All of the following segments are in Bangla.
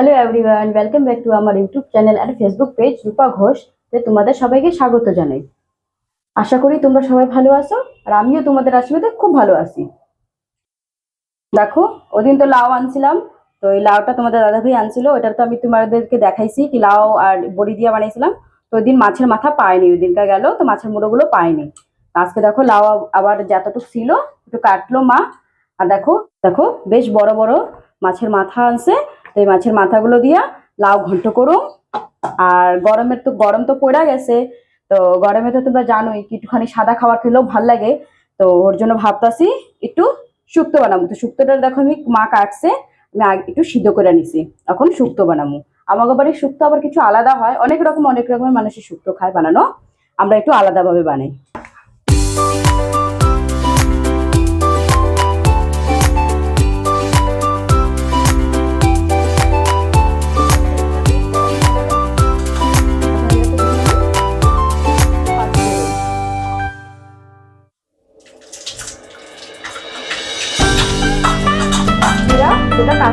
Hello everyone welcome back to আমার ইউটিউব চ্যানেল আর ফেসবুক পেজ রূপা ঘোষ তে তোমাদের সবাইকে স্বাগত জানাই। আশা করি তোমরা সবাই ভালো আছো, আর আমিও তোমাদের আশীর্বাদে খুব ভালো আছি। দেখো, ওদিন তো লাউ আনছিলাম, তো এই লাউটা তোমাদের দাদাভাই আনছিল ওটার তো আমি তোমাদেরকে দেখাইছি কি লাউ আর বড়ি দিয়ে বানিয়েছিলাম তো ওই দিন মাছের মাথা পাইনি ওই দিনকার গেল, তো মাছের মুড়োগুলো পাইনি আজকে দেখো লাউ আবার যতটুকু ছিল, একটু কাটলো মা। আর দেখো দেখো, বেশ বড় বড় মাছের মাথা আনছে তো এই মাছের মাথাগুলো দিয়া লাউ ঘন্ট করো। আর গরমের তো গরম তো পড়া গেছে। তো গরমে তো তোমরা জানোই কি একটুখানি সাদা খাবার খেলেও ভালো লাগে। তো ওর জন্য ভাবতাছি একটু শুক্তো বানাবো। তো শুক্তোটা দেখো আমি মা কাটছে, আমি একটু সিদ্ধ করে নিছি। এখন শুক্তো বানাবো। আমাকে বাড়ির শুক্তো আবার কিছু আলাদা হয়। অনেক রকম, অনেক রকমের মানুষের শুক্তো খায় বানানো। আমরা একটু আলাদাভাবে বানাই।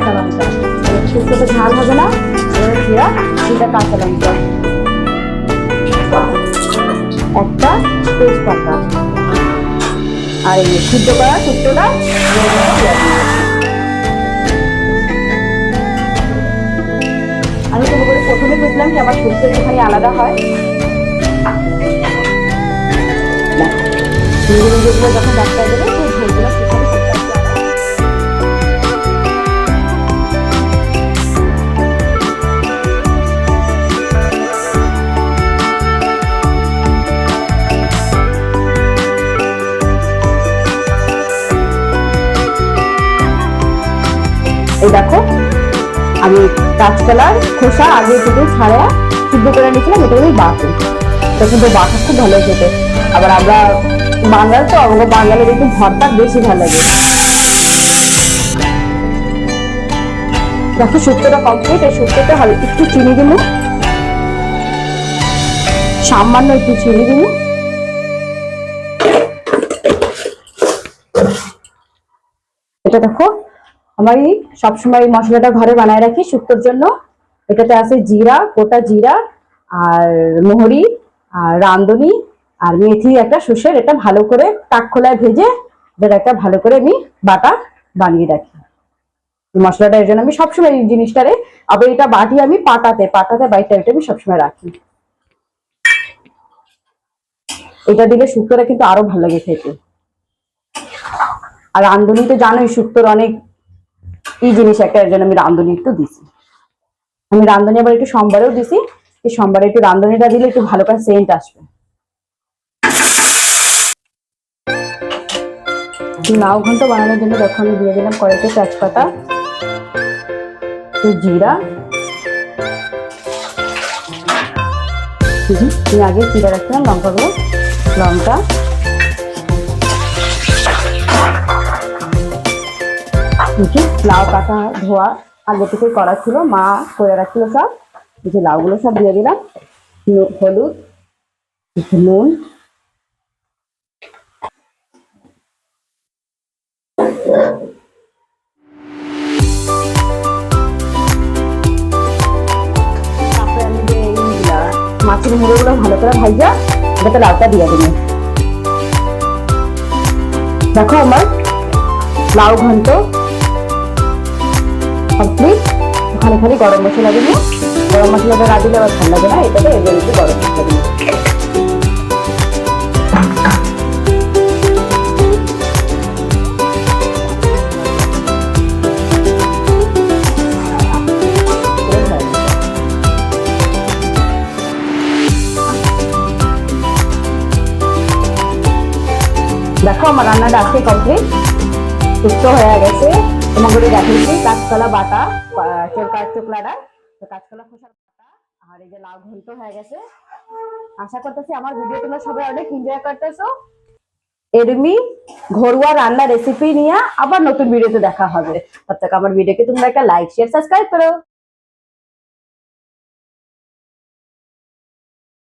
কাঁচা লঙ্কা শুক্তোতে ঝাল হবে না জিরা দুটা কাঁচা লঙ্কা একটা তেজপাতা আর এই সিদ্ধ করা শুক্তোটা আমি তোমাকে প্রথমে বুঝলাম কি আমার শুক্তো একটুখানি আলাদা হয়। যখন ডাক্তার দেবে সেই ঝোলগুলো এই দেখো, আমি কাঁচকলার খোসা আগে থেকে ছাড়া সিদ্ধ করে নিয়েছিলাম এটা আমি বাটু। এটা কিন্তু বাটা খুব ভালো খেতে। আবার আমরা বাঙাল তো আমরা বাঙালির একটু ভর্তা বেশি ভালো লাগে। দেখো, শুক্তোটা কমপ্লিট এই শুক্তোতে হালকা একটু চিনি দিল সামান্য একটু চিনি দিল এটা দেখো আমি সবসময় এই মশলাটা ঘরে বানায় রাখি শুক্তোর জন্য। এটাতে আছে জিরা, গোটা জিরা, আর মোহরি, আর রাঁধুনি, আর মেথি, একটা শুষের এটা ভালো করে টাক খোলায় ভেজে এটা একটা ভালো করে আমি বাটা বানিয়ে রাখি। মশলাটা এর জন্য আমি সবসময় এই জিনিসটারে আবার এটা বাটি আমি পাটাতে পাটাতে বাইটা এটা আমি সবসময় রাখি। এটা দিলে শুক্তোটা কিন্তু আরও ভালো লাগে খেতে। আর রাঁধুনি তো জানোই শুক্তোর অনেক এই জিনিস একটা এর জন্য আমি রাঁধুনি একটু দিছি। আমি রাঁধুনি আবার একটু সোমবারেও দিছি, এই সোমবারে একটু রাঁধুনিটা দিলে একটু ভালো করে সেন্ট আসবে। লাউ ঘন্ট বানানোর জন্য দেখো, আমি দিয়ে দিলাম কড়াইতে তেজপাতা জিরা। আগে জিরা রাখছিলাম লঙ্কাগুলো লঙ্কা। দেখি লাউ কাটা, ধোয়া, আগে থেকে করা ছিল, মা করে রাখছিল সব। যে লাউগুলো সব দিয়ে দিলাম হলুদ, একটু নুন। মাছের মুড়োগুলো ভালো করে ভাইজা এটাতে লাউটা দিয়ে দেবো দেখো আমার লাউ ঘন্ট কমপ্লিট ওখানে খালি গরম মশলা দিব গরম মশলাটা না দিলে আবার ভালো লাগে না এটাতে এবার একটু গরম মশলা দিব দেখো, আমার রান্নাটা আজকে কমপ্লিট সুস্থ হয়ে গেছে। তোমাকে দেখিয়েছি কাঁচকলা বাটা চোকলাটা তো কাঁচকলা খোসার বাটা, আর এই যে লাউ ঘন্ট হয়ে গেছে। আশা করতেছি আমার ভিডিও তোমরা সবাই অনেক এনজয় করতেছো। এরমি ঘরোয়া রান্নার রেসিপি নিয়ে আবার নতুন ভিডিওতে দেখা হবে। প্রত্যেক আমার ভিডিওকে তোমরা একটা লাইক শেয়ার সাবস্ক্রাইব করো।